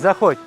Заходь.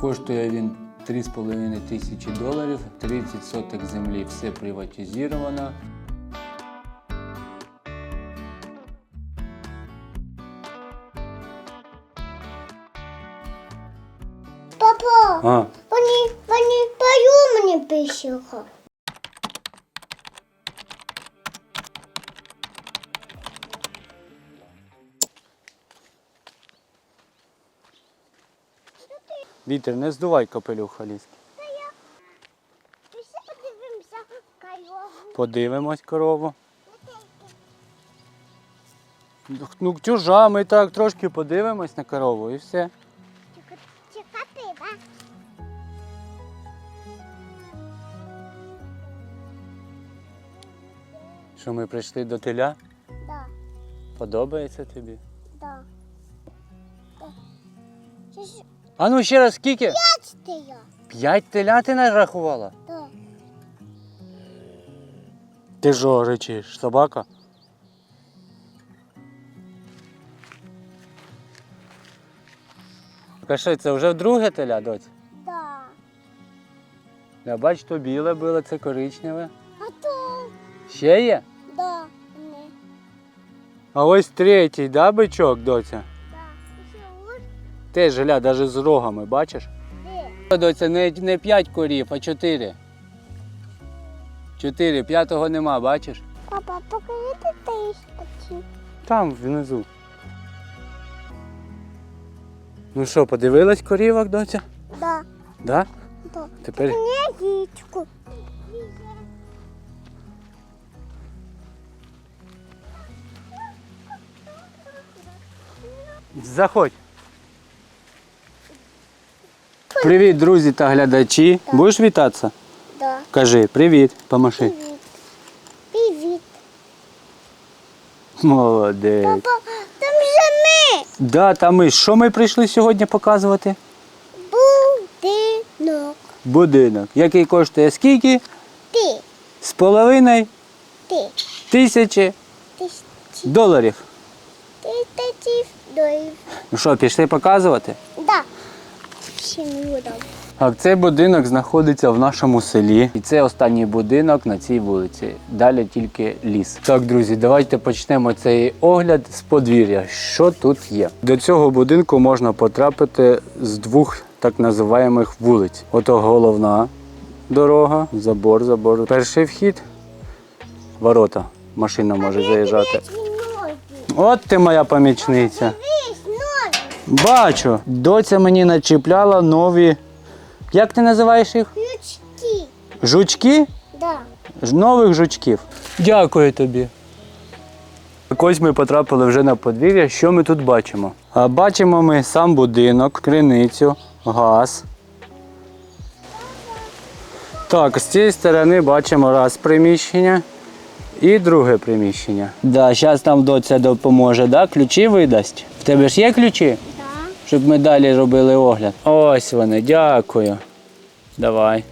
Коштує він 3,5 тисячі доларів, 30 соток землі, все приватизовано. Папа, А, вони, вони пою мені. Вітер, не здувай капелюха ліс. Пішли подивимося корову. Подивимось корову. Ну, чужа, ми так трошки подивимось на корову і все. Чекати, да? Що ми прийшли до теля? Да, Подобається тобі? да. да. Це ж А ну ще раз скільки? бачите я. П'ять теля ти нарахувала? Да. Ти що речиш, собака? Що, це вже вдруге теля, доць? Да. Я бачу, то біле було, це коричневе. А то, Ще є? да, не. А ось третій, да, бичок, доця? Теж гля, навіть з рогами, бачиш? Доця, не, не п'ять корів, а чотири. Чотири, п'ятого нема, бачиш? Папа, покажи ти. Там внизу. Ну що, подивилась корівок, доця? Да, Да? да. Тепер Не яєчку. заходь. Привіт, друзі та глядачі. Будеш вітатися? Да. Кажи, привіт, помаши. Привіт. Привіт. Молодець. Папа, там же ми. Да, та ми. Що ми прийшли сьогодні показувати? Будинок. Будинок. Який коштує скільки? Ти. З половиною Ти. тисячі Тисячі. доларів. Тисячі доларів. Ну що, пішли показувати? Да. Всім людям. Так, цей будинок знаходиться в нашому селі. І це останній будинок на цій вулиці. Далі тільки ліс. Так, друзі, давайте почнемо цей огляд з подвір'я. Що тут є? До цього будинку можна потрапити з двох так називаємих вулиць. Ото головна дорога, забор, забор. Перший вхід, ворота. Машина може заїжджати. От ти моя помічниця. Бачу, доця мені начіпляла нові. Як ти називаєш їх? Ключки. Жучки? Да. Нових жучків. Дякую тобі. Так ось ми потрапили вже на подвір'я. Що ми тут бачимо? А бачимо ми сам будинок, криницю, газ. Так, з цієї сторони бачимо раз приміщення і друге приміщення. Да, зараз нам доця допоможе, да? ключі видасть. В тебе ж є ключі? Щоб ми далі робили огляд. Ось вони, дякую. Давай.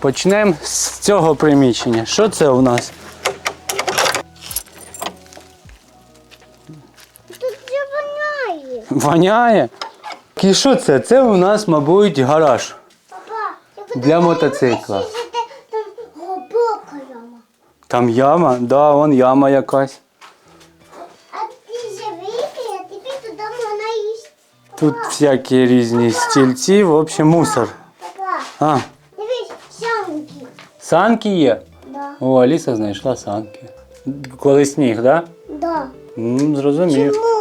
Почнемо з цього приміщення. Що це у нас? Воняє. І що це? Це у нас, мабуть, гараж. Папа, Для мотоцикла. Там яма. Там яма, да, вон яма якась. А ти же вийти, а тобі туди можна їсти. Тут всякі різні стільці, в общем, мусор. Папа, А, дивись, сямки. санки є. Да. О, Аліса знайшла санки. Коли сніг, да? Да. М, зрозумів. Чому?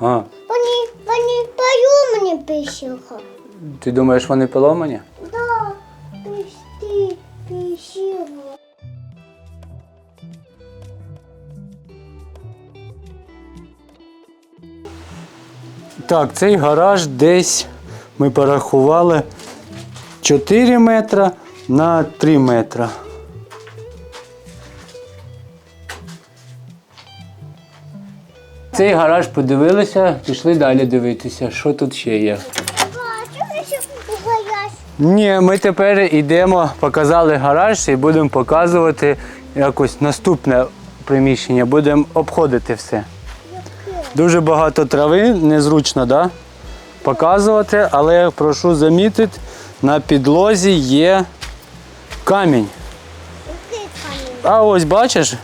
А, вони, вони пою мені писюха. ти думаєш, вони поломані? Да, ти писюха. Так, цей гараж десь ми порахували 4 метра на 3 метра. Цей гараж подивилися, пішли далі дивитися, що тут ще є. Ні, ми тепер йдемо, показали гараж і будемо показувати якось наступне приміщення. Будемо обходити все. Дуже багато трави, незручно, да? Показувати, але прошу замітити, на підлозі є камінь? А ось бачиш?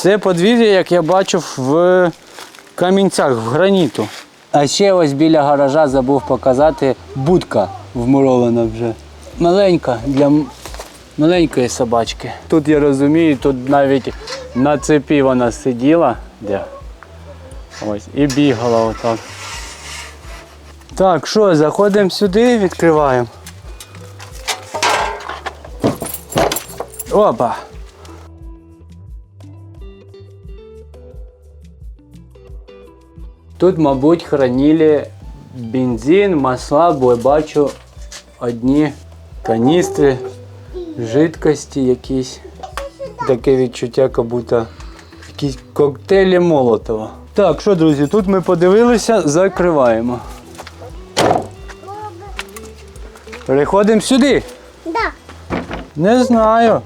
Все подвір'я, як я бачив, в камінцях, в граніту. А ще ось біля гаража забув показати будка вмурована вже. Маленька для маленької собачки. Тут я розумію, тут навіть на цепі вона сиділа. Де? Ось, і бігала отак. Так, що, заходимо сюди, відкриваємо. Опа! Тут, мабуть, хранили бензин, масла, бо я бачу одні каністри, жидкості якісь. Таке відчуття, як будто якісь коктейлі Молотова. Так, що, друзі, тут ми подивилися, закриваємо. Переходимо сюди. Да. Не знаю.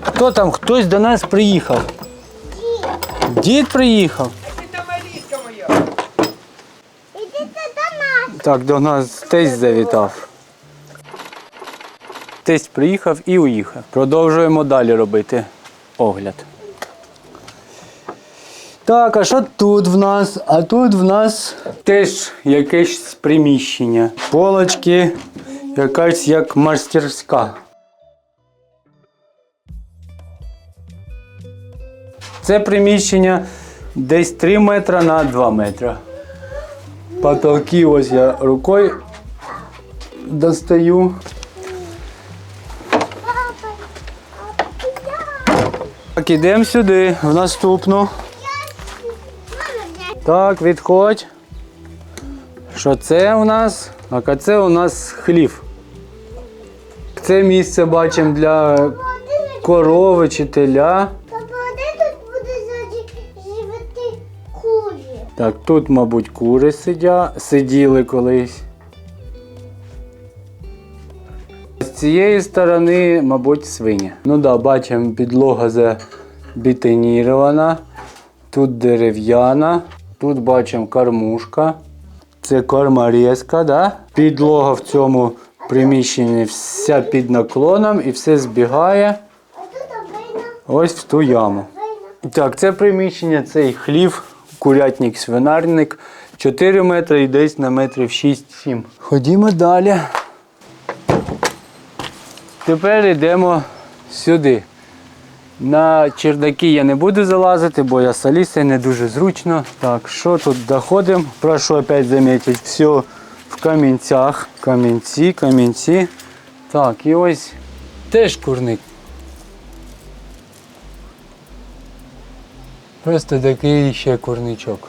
Хто там? Хтось до нас приїхав. Дід приїхав. Ідите до нас. Так, до нас тесть завітав. Тесть приїхав і уїхав. Продовжуємо далі робити огляд. Так, а що тут в нас? А тут в нас теж якесь приміщення. Полочки, якась як мастерська. Це приміщення десь 3 метра на 2 метра. Потолки ось я рукою достаю. Так, ідемо сюди, в наступну. Так, відходь. Що це у нас? Так, а це у нас хлів. Це місце бачимо для корови чи теля. Так, тут, мабуть, кури сидя... сиділи колись. З цієї сторони, мабуть, свиня. Ну так, да, бачимо, підлога забетонірована. Тут дерев'яна. Тут бачимо кормушка. Це корморезка, да? Підлога в цьому приміщенні вся під наклоном і все збігає ось в ту яму. Так, це приміщення, цей хлів, курятник, свинарник. 4 метри і десь на метрів 6-7. Ходімо далі. Тепер йдемо сюди. На чердаки я не буду залазити, бо я соліся, не дуже зручно. Так, що тут доходимо? Прошу опять замітити, все в камінцях. Камінці, камінці. Так, і ось теж курник. Просто такий ще курничок.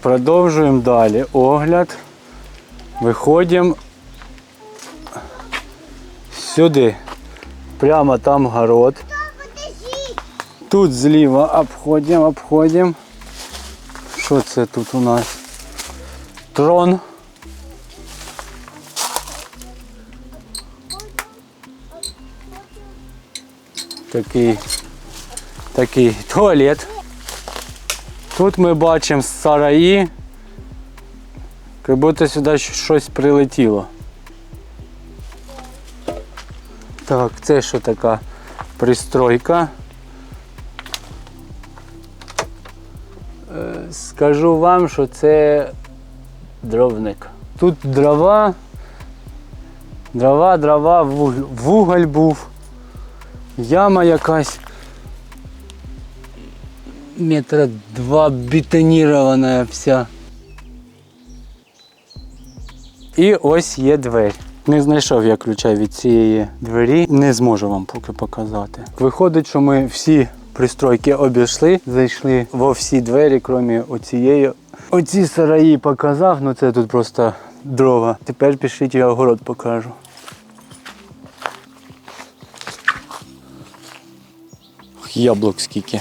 Продовжуємо далі огляд. Виходимо сюди. Прямо там город. Тут зліва обходимо, обходимо. Що це тут у нас? Трон. Такий, такий туалет. Тут ми бачимо сараї. Як будто сюди щось прилетіло. Так, це що така пристройка. Е, Скажу вам, що це дровник. Тут дрова, дрова, дрова, вуг- вуголь був, яма якась. Метра два бетонірована вся. І ось є двері. Не знайшов я ключа від цієї двері, не зможу вам поки показати. Виходить, що ми всі пристройки обійшли, зайшли во всі двері, крім оцієї. Оці сараї показав, ну це тут просто дрова. Тепер пишіть, я огород покажу. Ох, Яблук скільки.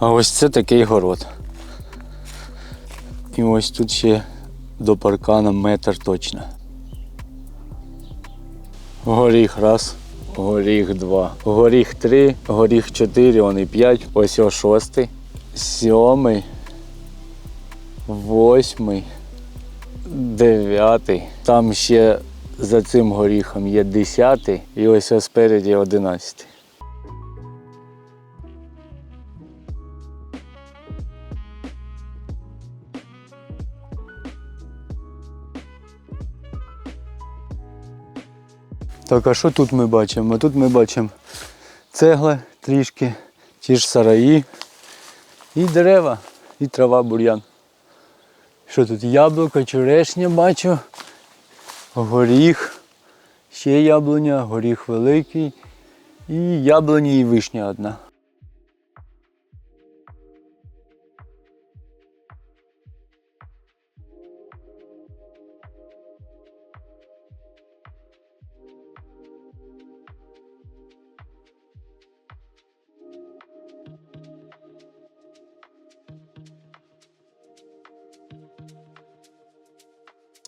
А ось це такий город. І ось тут ще до паркана метр точно. Горіх раз, горіх два, горіх три, горіх чотири, он і п'ять, ось о шостий, сьомий, восьмий, дев'ятий. Там ще за цим горіхом є десятий і ось спереді одинадцятий. Так, а що тут ми бачимо? Тут ми бачимо цегла трішки, ті ж сараї, і дерева, і трава бур'ян. Що тут? Яблуко, черешня бачу, горіх, ще яблуня, горіх великий, і яблуні і вишня одна.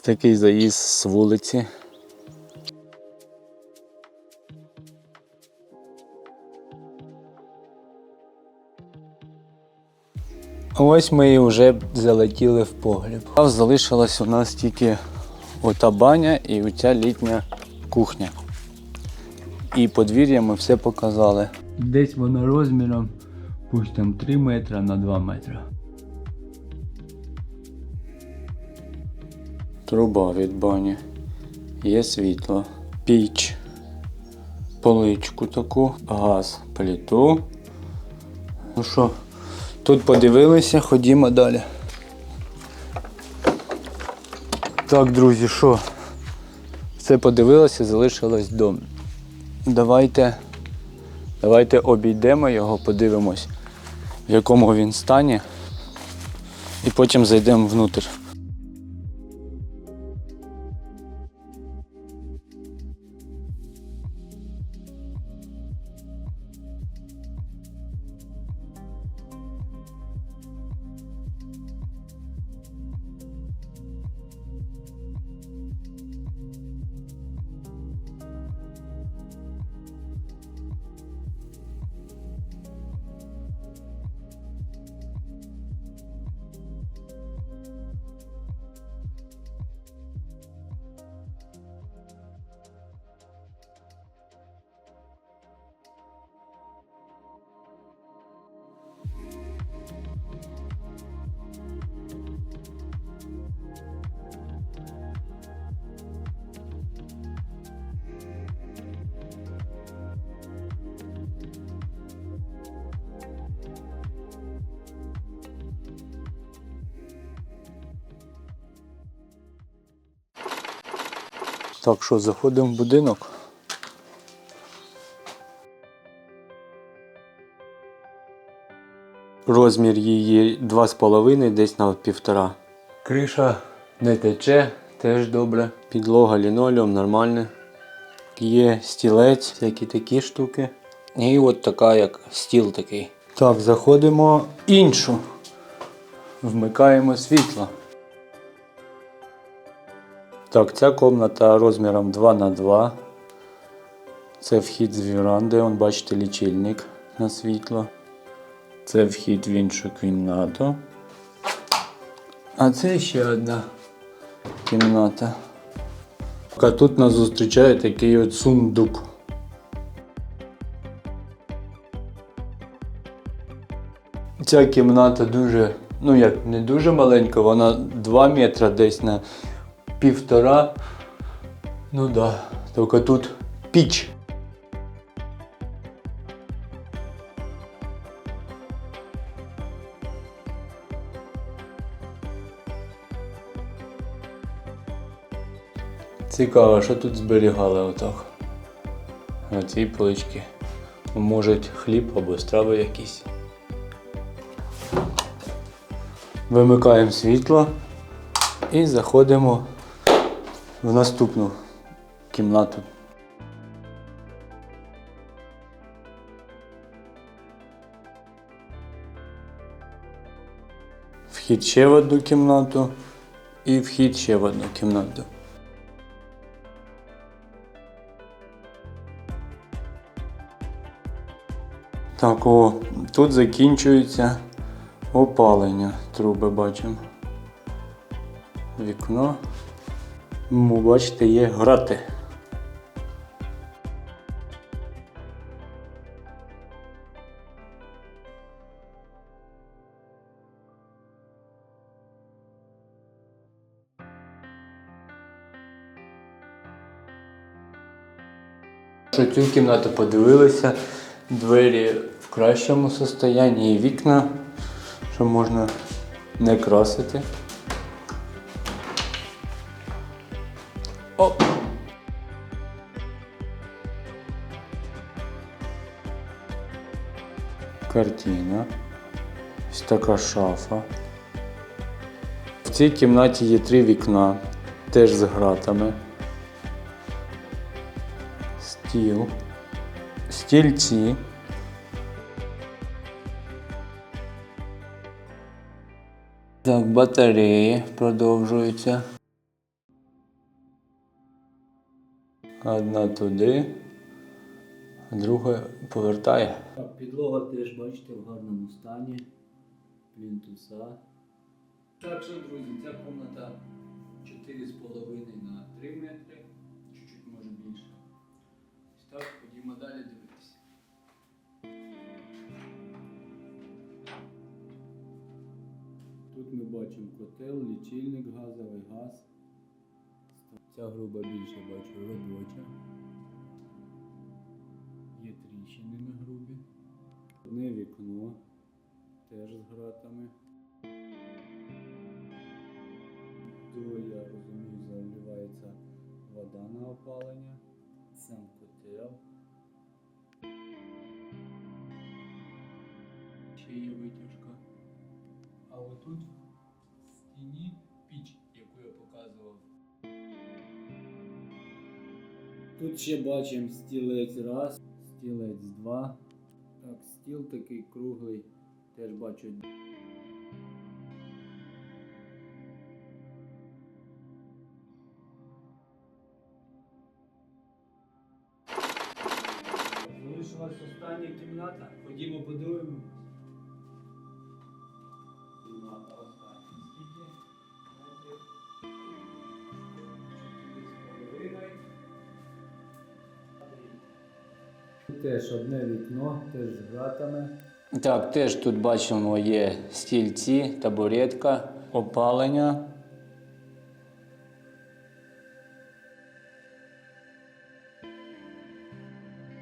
Такий заїзд з вулиці. Ось ми і вже залетіли в погріб. Залишилась у нас тільки ота баня і оця літня кухня. І подвір'я ми все показали. Десь вона розміром, пусть там 3 метри на 2 метри. Труба від бані. Є світло, піч, поличку таку, газ, плиту. Ну що, тут подивилися, ходімо далі. Так, друзі, що? Все подивилося, залишилось дом. Давайте, давайте обійдемо його, подивимось, в якому він стані, і потім зайдемо внутрь. Так що заходимо в будинок. Розмір її 2,5 десь на півтора. Криша не тече, теж добре. Підлога лінолеум нормальна. Є стілець, всякі такі штуки. І от така, як стіл такий. Так, заходимо іншу. Вмикаємо світло. Так, ця кімната розміром 2 на 2 Це вхід з віранди, он бачите лічильник на світло. Це вхід в іншу кімнату. А це ще одна кімната. А тут нас зустрічає такий от сундук. Ця кімната дуже, ну як не дуже маленька, вона 2 метри десь на півтора. Ну да, тільки тут піч. Цікаво, що тут зберігали отак. На цій поличці. Може хліб або страви якісь. Вимикаємо світло і заходимо в наступну кімнату. Вхід ще в одну кімнату і вхід ще в одну кімнату. Так, о, тут закінчується опалення. Труби бачимо. Вікно. Бачите, є грати. Що цю кімнату подивилися, двері в кращому стані і вікна, що можна не красити. Оп! Картина. Ось така шафа. В цій кімнаті є три вікна, теж з гратами. Стіл. Стільці. Так, батареї продовжуються. Одна туди, а друга повертає. Підлога теж, бачите, в гарному стані. Плінтуса. Так що, друзі, ця кімната 4,5 на 3 метри, чуть-чуть може більше. Так, ходімо далі дивитися. Тут ми бачимо котел, лічильник газовий, газ. Ця груба більше бачу робоча. Є тріщини на грубі. Одне вікно теж з гратами. Тут, я розумію, заливається вода на опалення. Сам котел. Ще є витяжка. А отут в стіні піч, яку я показував. Тут ще бачимо стілець раз, стілець два. Так, стіл такий круглий, теж бачу. Залишилась остання кімната. Ходімо подивимось. Теж одне вікно, теж з гратами. Так, теж тут бачимо є стільці, табуретка, опалення.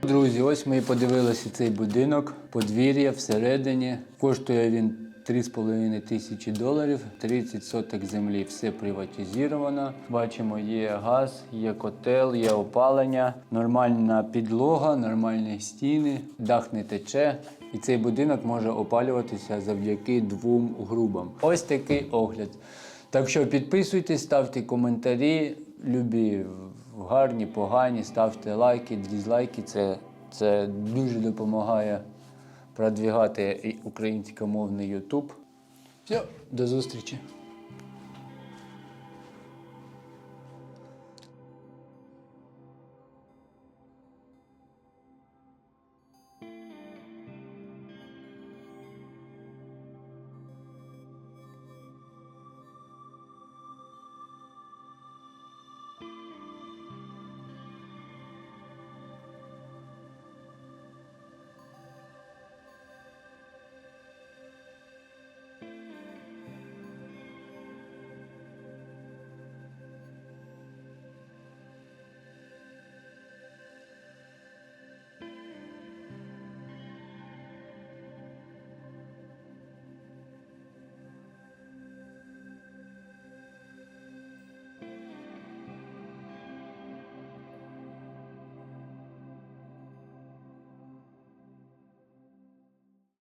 Друзі, ось ми і подивилися цей будинок, подвір'я всередині. Коштує він 3,5 тисячі доларів, 30 соток землі, все приватизовано. Бачимо, є газ, є котел, є опалення, нормальна підлога, нормальні стіни, дах не тече. І цей будинок може опалюватися завдяки двом грубам. Ось такий огляд. Так що підписуйтесь, ставте коментарі, любі гарні, погані, ставте лайки, дізлайки. Це, це дуже допомагає продвігати українськомовний YouTube. Все, до зустрічі!